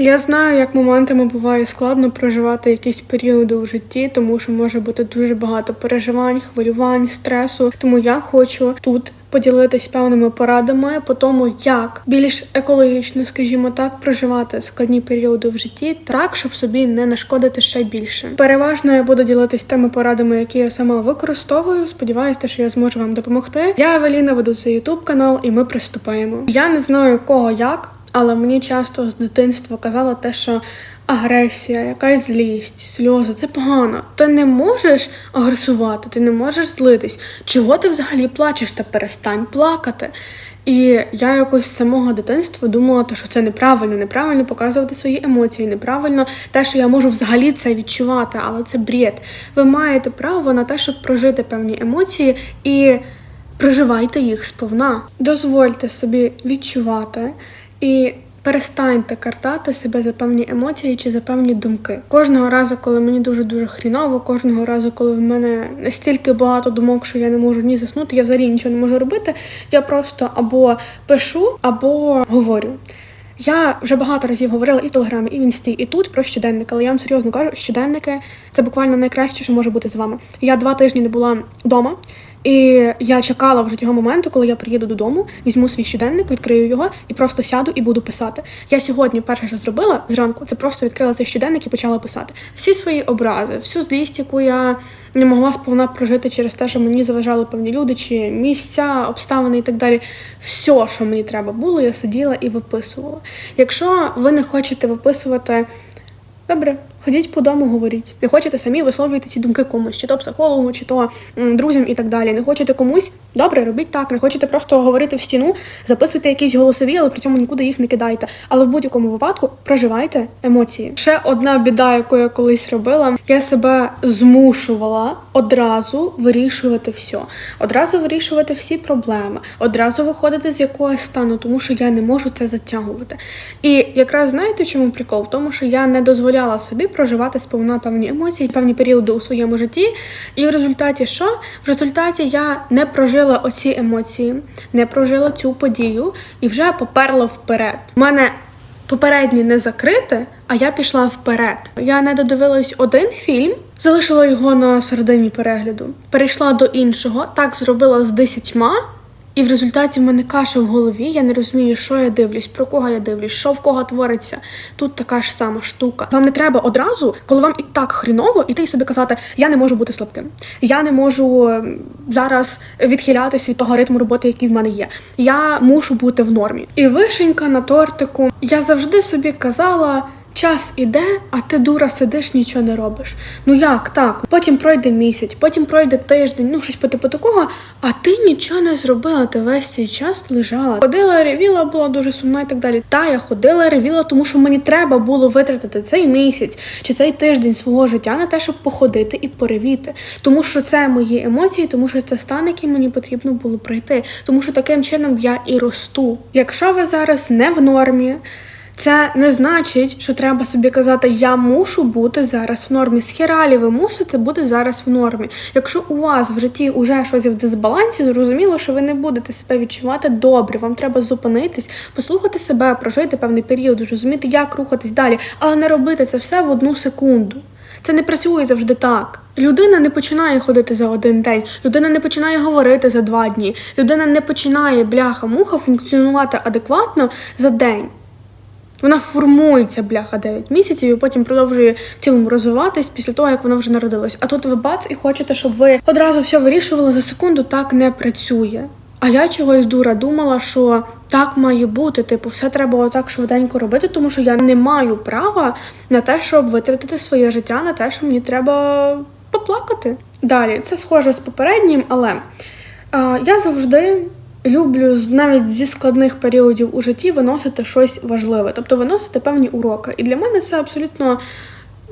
Я знаю, як моментами буває складно проживати якісь періоди у житті, тому що може бути дуже багато переживань, хвилювань, стресу. Тому я хочу тут поділитись певними порадами по тому, як більш екологічно, скажімо так, проживати складні періоди в житті, так щоб собі не нашкодити ще більше. Переважно я буду ділитись тими порадами, які я сама використовую. Сподіваюся, що я зможу вам допомогти. Я Евеліна веду цей ютуб канал, і ми приступаємо. Я не знаю кого як. Але мені часто з дитинства казали те, що агресія, якась злість, сльози це погано. Ти не можеш агресувати, ти не можеш злитись. Чого ти взагалі плачеш та перестань плакати? І я якось з самого дитинства думала, що це неправильно, неправильно показувати свої емоції, неправильно те, що я можу взагалі це відчувати, але це бред. Ви маєте право на те, щоб прожити певні емоції і проживайте їх сповна. Дозвольте собі відчувати і перестаньте картати себе за певні емоції чи за певні думки. Кожного разу, коли мені дуже дуже хріново, кожного разу, коли в мене настільки багато думок, що я не можу ні заснути, я взагалі нічого не можу робити. Я просто або пишу, або говорю. Я вже багато разів говорила і в телеграмі, і в інсті, і тут про щоденники. Але я вам серйозно кажу, щоденники це буквально найкраще, що може бути з вами. Я два тижні не була вдома. І я чекала вже цього моменту, коли я приїду додому, візьму свій щоденник, відкрию його і просто сяду і буду писати. Я сьогодні перше, що зробила зранку, це просто відкрила цей щоденник і почала писати всі свої образи, всю злість, яку я не могла сповна прожити через те, що мені заважали певні люди, чи місця, обставини і так далі. Все, що мені треба було, я сиділа і виписувала. Якщо ви не хочете виписувати. Добре, ходіть по дому, говоріть. Не хочете самі висловлювати ці думки комусь, чи то психологу, чи то друзям і так далі. Не хочете комусь, добре, робіть так. Не хочете просто говорити в стіну, записуйте якісь голосові, але при цьому нікуди їх не кидайте. Але в будь-якому випадку проживайте емоції. Ще одна біда, яку я колись робила, я себе змушувала одразу вирішувати все, одразу вирішувати всі проблеми, одразу виходити з якогось стану, тому що я не можу це затягувати. І якраз знаєте, чому прикол? В тому, що я не дозволяла собі проживати сповна певні емоції, певні періоди у своєму житті. І в результаті що? В результаті я не прожила оці емоції, не прожила цю подію і вже поперла вперед. У мене попереднє не закрите, а я пішла вперед. Я не додивилась один фільм, залишила його на середині перегляду, перейшла до іншого, так зробила з десятьма. І в результаті в мене каша в голові, я не розумію, що я дивлюсь, про кого я дивлюсь, що в кого твориться. Тут така ж сама штука. Вам не треба одразу, коли вам і так хріново, іти і собі казати, я не можу бути слабким. Я не можу ем, зараз відхилятися від того ритму роботи, який в мене є. Я мушу бути в нормі. І вишенька на тортику. Я завжди собі казала. Час іде, а ти дура сидиш, нічого не робиш. Ну як так? Потім пройде місяць, потім пройде тиждень, ну щось по типу такого, а ти нічого не зробила, ти весь цей час лежала. Ходила, ревіла, була дуже сумна і так далі. Та я ходила, ревіла, тому що мені треба було витратити цей місяць чи цей тиждень свого життя на те, щоб походити і поревіти. Тому що це мої емоції, тому що це стан, який мені потрібно було пройти. Тому що таким чином я і росту. Якщо ви зараз не в нормі. Це не значить, що треба собі казати, я мушу бути зараз в нормі. Схералі ви мусите бути зараз в нормі. Якщо у вас в житті вже щось в дисбалансі, зрозуміло, що ви не будете себе відчувати добре. Вам треба зупинитись, послухати себе, прожити певний період, зрозуміти, як рухатись далі, але не робити це все в одну секунду. Це не працює завжди так. Людина не починає ходити за один день, людина не починає говорити за два дні, людина не починає бляха-муха функціонувати адекватно за день. Вона формується бляха 9 місяців і потім продовжує в цілому розвиватись після того, як вона вже народилась. А тут ви бац і хочете, щоб ви одразу все вирішували за секунду, так не працює. А я чогось дура думала, що так має бути. Типу, все треба отак швиденько робити, тому що я не маю права на те, щоб витратити своє життя на те, що мені треба поплакати. Далі це схоже з попереднім, але а, я завжди люблю навіть зі складних періодів у житті виносити щось важливе, тобто виносити певні уроки. І для мене це абсолютно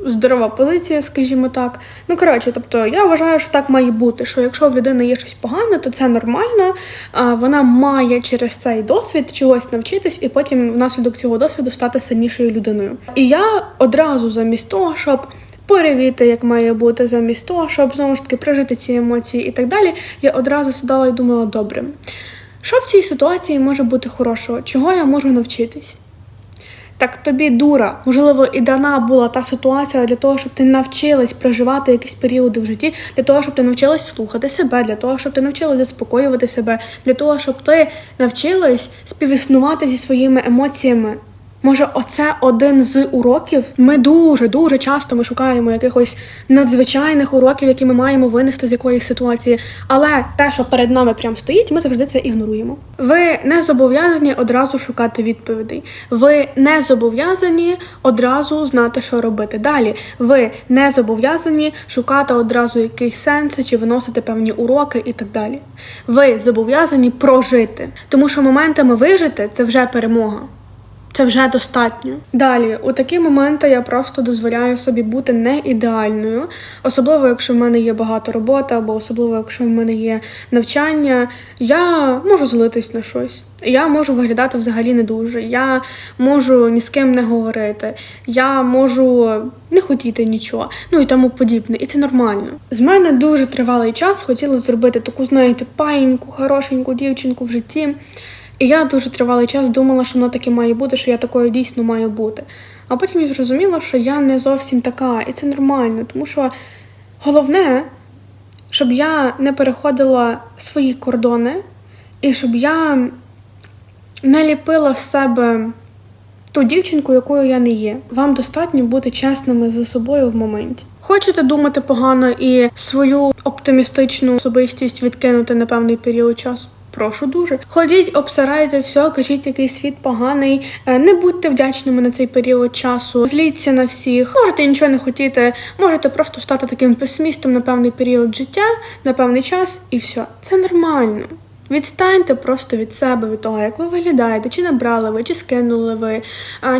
здорова позиція, скажімо так. Ну коротше, тобто я вважаю, що так має бути. Що якщо в людини є щось погане, то це нормально. А вона має через цей досвід чогось навчитись, і потім внаслідок цього досвіду стати сильнішою людиною. І я одразу замість того, щоб перевіти, як має бути, замість того, щоб знову ж таки прожити ці емоції і так далі, я одразу сідала і думала, добре, що в цій ситуації може бути хорошого, чого я можу навчитись? Так тобі дура, можливо, і дана була та ситуація для того, щоб ти навчилась проживати якісь періоди в житті, для того, щоб ти навчилась слухати себе, для того, щоб ти навчилась заспокоювати себе, для того, щоб ти навчилась співіснувати зі своїми емоціями. Може, оце один з уроків. Ми дуже дуже часто ми шукаємо якихось надзвичайних уроків, які ми маємо винести з якоїсь ситуації. Але те, що перед нами прям стоїть, ми завжди це ігноруємо. Ви не зобов'язані одразу шукати відповідей. Ви не зобов'язані одразу знати, що робити далі. Ви не зобов'язані шукати одразу якісь сенси чи виносити певні уроки і так далі. Ви зобов'язані прожити, тому що моментами вижити це вже перемога. Це вже достатньо. Далі, у такі моменти я просто дозволяю собі бути не ідеальною, особливо якщо в мене є багато роботи, або особливо якщо в мене є навчання. Я можу злитись на щось. Я можу виглядати взагалі не дуже. Я можу ні з ким не говорити. Я можу не хотіти нічого, ну і тому подібне. І це нормально. З мене дуже тривалий час хотіли зробити таку, знаєте, паїньку, хорошеньку дівчинку в житті. І я дуже тривалий час думала, що воно таке має бути, що я такою дійсно маю бути. А потім я зрозуміла, що я не зовсім така, і це нормально, тому що головне, щоб я не переходила свої кордони, і щоб я не ліпила з себе ту дівчинку, якою я не є. Вам достатньо бути чесними за собою в моменті. Хочете думати погано і свою оптимістичну особистість відкинути на певний період часу? Прошу дуже. Ходіть, обсирайте все, кажіть, який світ поганий. е, Не будьте вдячними на цей період часу. Зліться на всіх. Можете нічого не хотіти, можете просто стати таким песимістом на певний період життя, на певний час, і все. Це нормально. Відстаньте просто від себе, від того, як ви виглядаєте, чи набрали ви, чи скинули ви,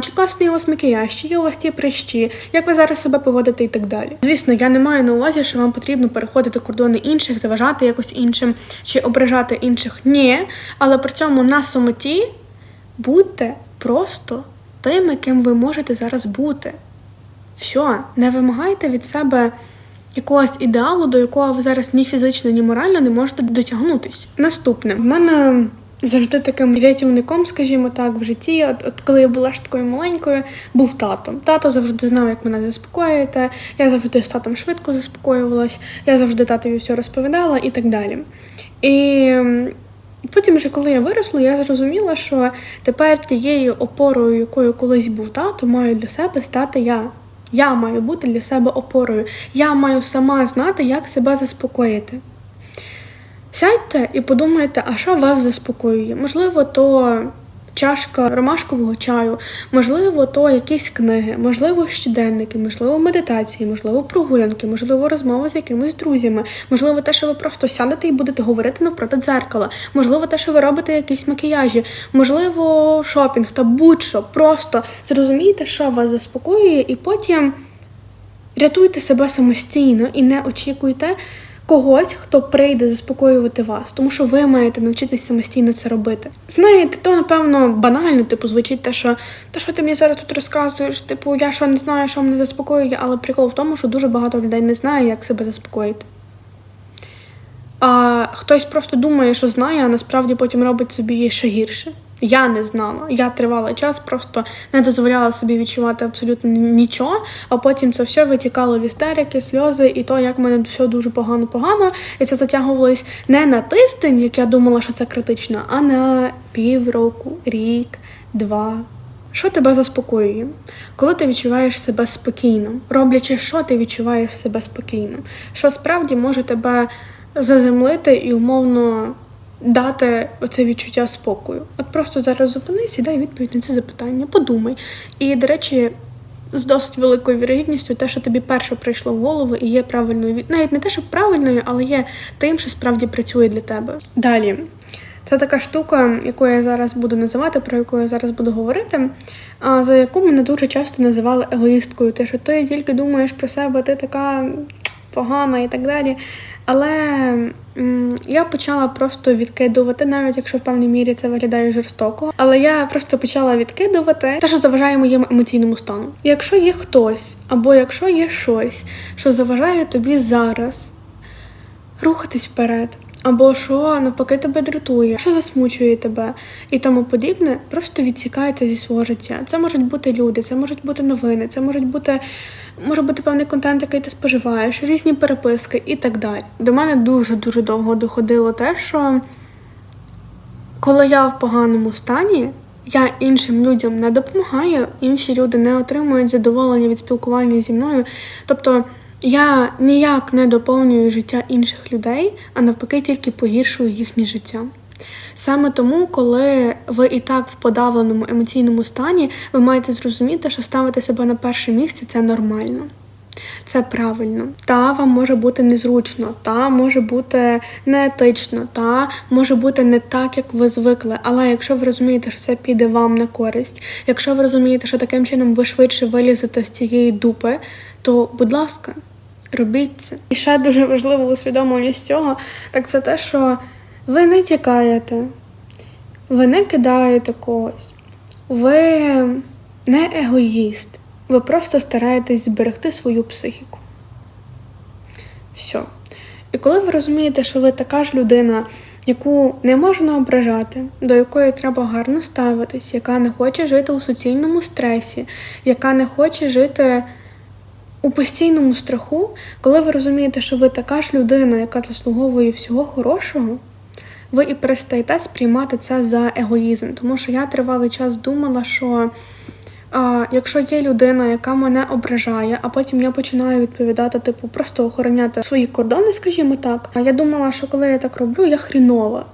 чи класний у вас макіяж, чи є у вас ті прищі, як ви зараз себе поводите і так далі. Звісно, я не маю на увазі, що вам потрібно переходити кордони інших, заважати якось іншим чи ображати інших. Ні, але при цьому на самоті будьте просто тими, ким ви можете зараз бути. Все, не вимагайте від себе якогось ідеалу, до якого ви зараз ні фізично, ні морально не можете дотягнутись. Наступне, в мене завжди таким рятівником, скажімо так, в житті. От, от коли я була ж такою маленькою, був тато. Тато завжди знав, як мене заспокоїти. Я завжди з татом швидко заспокоювалась, я завжди татові все розповідала і так далі. І Потім, вже коли я виросла, я зрозуміла, що тепер тією опорою, якою колись був тато, маю для себе стати я. Я маю бути для себе опорою. Я маю сама знати, як себе заспокоїти. Сядьте і подумайте, а що вас заспокоює? Можливо, то чашка ромашкового чаю, можливо, то якісь книги, можливо, щоденники, можливо, медитації, можливо, прогулянки, можливо, розмова з якимись друзями, можливо, те, що ви просто сядете і будете говорити навпроти дзеркала, можливо, те, що ви робите якісь макіяжі, можливо, шопінг та будь-що. Просто зрозумійте, що вас заспокоює, і потім рятуйте себе самостійно і не очікуйте когось, хто прийде заспокоювати вас, тому що ви маєте навчитися самостійно це робити. Знаєте, то напевно банально, типу, звучить те, що те, що ти мені зараз тут розказуєш, типу, я що не знаю, що мене заспокоює, але прикол в тому, що дуже багато людей не знає, як себе заспокоїти. А хтось просто думає, що знає, а насправді потім робить собі ще гірше. Я не знала. Я тривалий час просто не дозволяла собі відчувати абсолютно нічого, а потім це все витікало в істерики, сльози, і то, як в мене все дуже погано-погано. І це затягувалось не на тиждень, як я думала, що це критично, а на півроку, рік, два. Що тебе заспокоює? Коли ти відчуваєш себе спокійно, роблячи, що ти відчуваєш себе спокійно, що справді може тебе заземлити і умовно дати оце відчуття спокою. От просто зараз зупинись і дай відповідь на це запитання, подумай. І, до речі, з досить великою вірогідністю, те, що тобі перше прийшло в голову і є правильною від навіть не те, що правильною, але є тим, що справді працює для тебе. Далі. Це така штука, яку я зараз буду називати, про яку я зараз буду говорити, за яку мене дуже часто називали егоїсткою. Те, що ти тільки думаєш про себе, ти така погана і так далі. Але я почала просто відкидувати, навіть якщо в певній мірі це виглядає жорстоко. Але я просто почала відкидувати те, що заважає моєму емоційному стану. Якщо є хтось, або якщо є щось, що заважає тобі зараз рухатись вперед, або що навпаки тебе дратує, що засмучує тебе і тому подібне, просто відсікайте зі свого життя. Це можуть бути люди, це можуть бути новини, це можуть бути. Може бути певний контент, який ти споживаєш, різні переписки і так далі. До мене дуже-дуже довго доходило те, що коли я в поганому стані, я іншим людям не допомагаю, інші люди не отримують задоволення від спілкування зі мною. Тобто я ніяк не доповнюю життя інших людей, а навпаки, тільки погіршую їхнє життя. Саме тому, коли ви і так в подавленому емоційному стані, ви маєте зрозуміти, що ставити себе на перше місце це нормально. Це правильно. Та вам може бути незручно, та може бути неетично, та може бути не так, як ви звикли. Але якщо ви розумієте, що це піде вам на користь, якщо ви розумієте, що таким чином ви швидше вилізете з цієї дупи, то будь ласка, робіть це. І ще дуже важливо усвідомлення цього, так це те, що ви не тікаєте, ви не кидаєте когось, ви не егоїст. Ви просто стараєтесь зберегти свою психіку. Все. І коли ви розумієте, що ви така ж людина, яку не можна ображати, до якої треба гарно ставитись, яка не хоче жити у суцільному стресі, яка не хоче жити у постійному страху, коли ви розумієте, що ви така ж людина, яка заслуговує всього хорошого, ви і перестаєте сприймати це за егоїзм. Тому що я тривалий час думала, що а, якщо є людина, яка мене ображає, а потім я починаю відповідати, типу, просто охороняти свої кордони, скажімо так. А я думала, що коли я так роблю, я хрінова.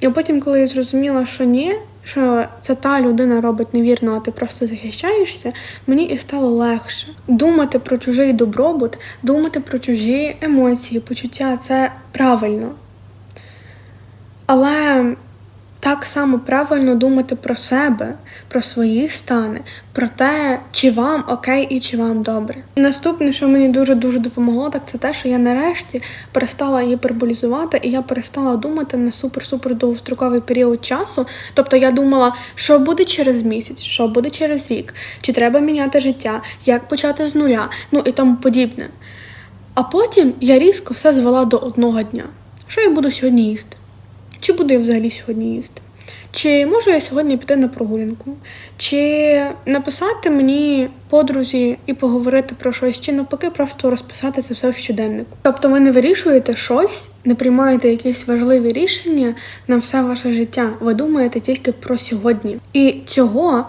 І потім, коли я зрозуміла, що ні, що це та людина робить невірно, а ти просто захищаєшся, мені і стало легше. Думати про чужий добробут, думати про чужі емоції, почуття це правильно. Але так само правильно думати про себе, про свої стани, про те, чи вам окей і чи вам добре. Наступне, що мені дуже дуже допомогло, так це те, що я нарешті перестала гіперболізувати, і я перестала думати на супер-супер довгостроковий період часу. Тобто я думала, що буде через місяць, що буде через рік, чи треба міняти життя, як почати з нуля, ну і тому подібне. А потім я різко все звела до одного дня. Що я буду сьогодні їсти? Чи буду я взагалі сьогодні їсти? Чи можу я сьогодні піти на прогулянку? Чи написати мені подрузі і поговорити про щось, чи навпаки просто розписати це все в щоденнику? Тобто ви не вирішуєте щось, не приймаєте якісь важливі рішення на все ваше життя. Ви думаєте тільки про сьогодні. І цього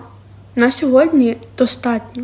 на сьогодні достатньо.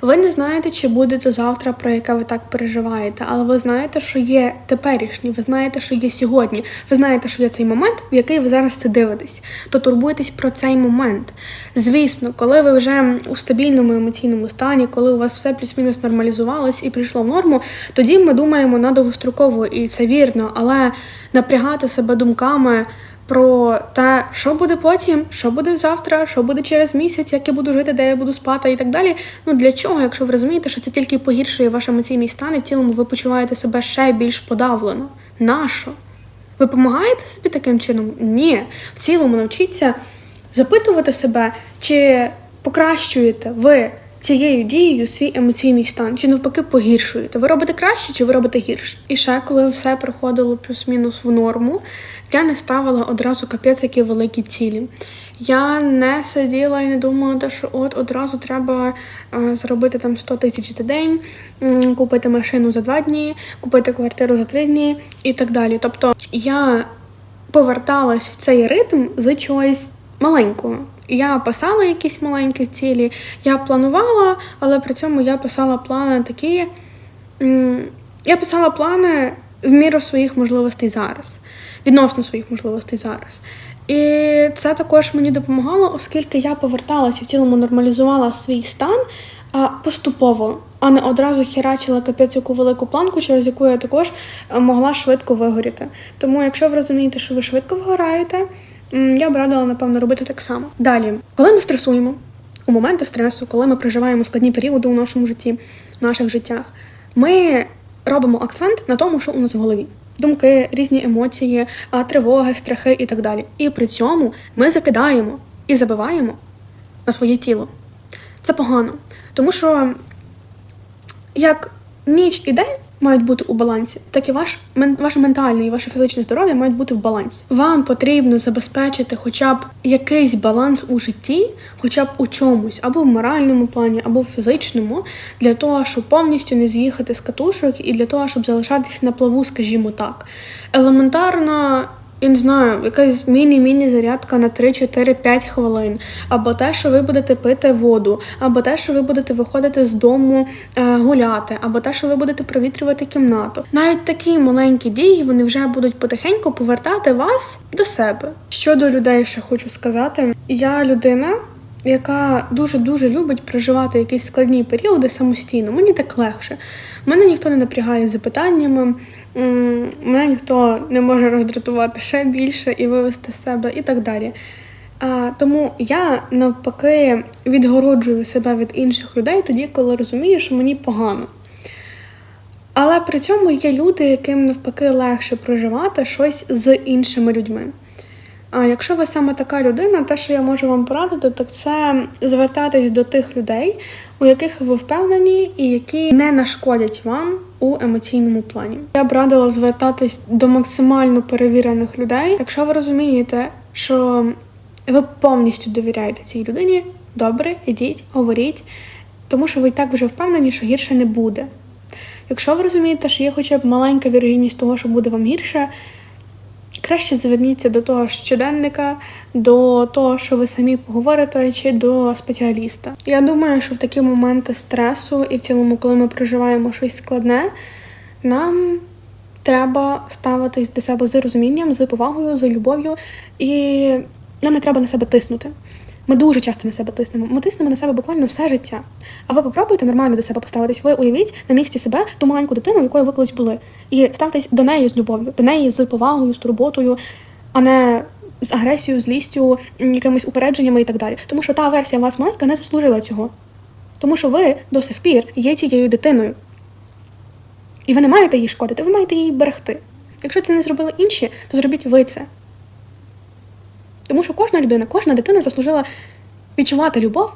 Ви не знаєте, чи буде це завтра, про яке ви так переживаєте, але ви знаєте, що є теперішнє, ви знаєте, що є сьогодні. Ви знаєте, що є цей момент, в який ви зараз це дивитесь. То турбуйтесь про цей момент. Звісно, коли ви вже у стабільному емоційному стані, коли у вас все плюс-мінус нормалізувалось і прийшло в норму, тоді ми думаємо на довгострокову, і це вірно, але напрягати себе думками про те, що буде потім, що буде завтра, що буде через місяць, як я буду жити, де я буду спати і так далі. Ну для чого, якщо ви розумієте, що це тільки погіршує ваш емоційний стан, і в цілому ви почуваєте себе ще більш подавлено. Нащо? Ви допомагаєте собі таким чином? Ні. В цілому навчіться запитувати себе, чи покращуєте ви цією дією свій емоційний стан, чи навпаки погіршуєте. Ви робите краще, чи ви робите гірше? І ще коли все приходило плюс-мінус в норму, я не ставила одразу капець, які великі цілі. Я не сиділа і не думала, що от одразу треба е, заробити там 100 тисяч за день, купити машину за два дні, купити квартиру за три дні і так далі. Тобто я поверталась в цей ритм з чогось маленького. Я писала якісь маленькі цілі, я планувала, але при цьому я писала плани такі. Я писала плани в міру своїх можливостей зараз, відносно своїх можливостей зараз. І це також мені допомагало, оскільки я поверталася в цілому нормалізувала свій стан поступово, а не одразу херачила капець яку велику планку, через яку я також е, могла швидко вигоріти. Тому, якщо ви розумієте, що ви швидко вигораєте, я б радила, напевно, робити так само. Далі, коли ми стресуємо, у моменти стресу, коли ми проживаємо складні періоди у нашому житті, в наших життях, ми робимо акцент на тому, що у нас в голові. Думки, різні емоції, тривоги, страхи і так далі. І при цьому ми закидаємо і забиваємо на своє тіло. Це погано. Тому що як ніч і день мають бути у балансі, так і ваш мен, ваше ментальне і ваше фізичне здоров'я мають бути в балансі. Вам потрібно забезпечити хоча б якийсь баланс у житті, хоча б у чомусь, або в моральному плані, або в фізичному, для того, щоб повністю не з'їхати з катушок, і для того, щоб залишатися на плаву, скажімо так. Елементарно. Я не знаю, якась міні-міні зарядка на 3, 4, 5 хвилин, або те, що ви будете пити воду, або те, що ви будете виходити з дому е, гуляти, або те, що ви будете провітрювати кімнату. Навіть такі маленькі дії вони вже будуть потихеньку повертати вас до себе. Щодо людей, ще хочу сказати, я людина. Яка дуже дуже любить проживати якісь складні періоди самостійно. Мені так легше. Мене ніхто не напрягає запитаннями, мене ніхто не може роздратувати ще більше і вивести з себе, і так далі. А, тому я навпаки відгороджую себе від інших людей тоді, коли розумію, що мені погано. Але при цьому є люди, яким навпаки легше проживати щось з іншими людьми. А якщо ви саме така людина, те, що я можу вам порадити, так це звертатись до тих людей, у яких ви впевнені і які не нашкодять вам у емоційному плані. Я б радила звертатись до максимально перевірених людей. Якщо ви розумієте, що ви повністю довіряєте цій людині, добре, ідіть, говоріть, тому що ви і так вже впевнені, що гірше не буде. Якщо ви розумієте, що є хоча б маленька вірогідність того, що буде вам гірше, краще зверніться до того щоденника, до того, що ви самі поговорите, чи до спеціаліста. Я думаю, що в такі моменти стресу і в цілому, коли ми проживаємо щось складне, нам треба ставитись до себе з розумінням, з повагою, з любов'ю, і нам не треба на себе тиснути. Ми дуже часто на себе тиснемо. Ми тиснемо на себе буквально все життя. А ви попробуйте нормально до себе поставитись. Ви уявіть на місці себе ту маленьку дитину, якою ви колись були, і ставтесь до неї з любов'ю, до неї з повагою, з турботою, а не з агресією, злістю, якимись упередженнями і так далі. Тому що та версія вас маленька не заслужила цього. Тому що ви до сих пір є тією дитиною. І ви не маєте їй шкодити, ви маєте її берегти. Якщо це не зробили інші, то зробіть ви це. Тому що кожна людина, кожна дитина заслужила відчувати любов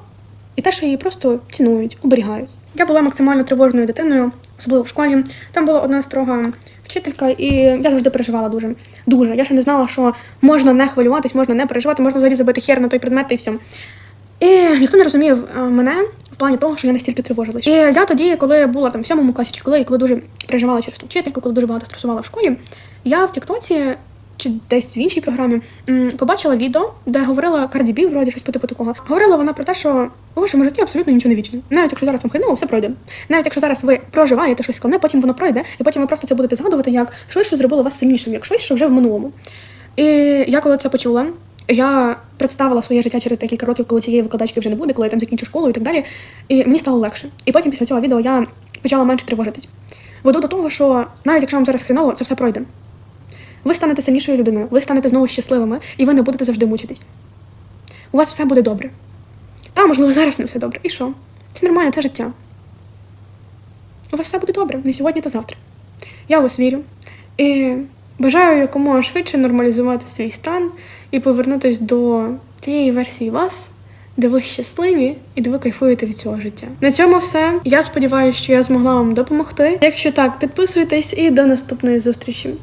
і те, що її просто цінують, оберігають. Я була максимально тривожною дитиною, особливо в школі. Там була одна строга вчителька, і я завжди переживала дуже. Дуже. Я ще не знала, що можна не хвилюватись, можна не переживати, можна взагалі забити хер на той предмет і все. І ніхто не розумів е, мене в плані того, що я настільки тривожилась. І я тоді, коли була там в сьомому класі, чи коли, коли дуже переживала через ту вчительку, коли дуже багато стресувала в школі, я в Тіктоці чи десь в іншій програмі побачила відео, де говорила Карді Бі, вроді щось по типу такого. Говорила вона про те, що у вашому житті абсолютно нічого не вічне. Навіть якщо зараз вам хреново, все пройде. Навіть якщо зараз ви проживаєте щось складне, потім воно пройде, і потім ви просто це будете згадувати як щось, що зробило вас сильнішим, як щось, що вже в минулому. І я коли це почула, я представила своє життя через декілька років, коли цієї викладачки вже не буде, коли я там закінчу школу і так далі. І мені стало легше. І потім після цього відео я почала менше тривожитись. Веду до того, що навіть якщо вам зараз хреново, це все пройде. Ви станете сильнішою людиною, ви станете знову щасливими, і ви не будете завжди мучитись. У вас все буде добре. Та, можливо, зараз не все добре. І що? Це нормально, це життя. У вас все буде добре, не сьогодні, то завтра. Я у вас вірю. І бажаю якомога швидше нормалізувати свій стан і повернутись до тієї версії вас, де ви щасливі і де ви кайфуєте від цього життя. На цьому все. Я сподіваюся, що я змогла вам допомогти. Якщо так, підписуйтесь і до наступної зустрічі.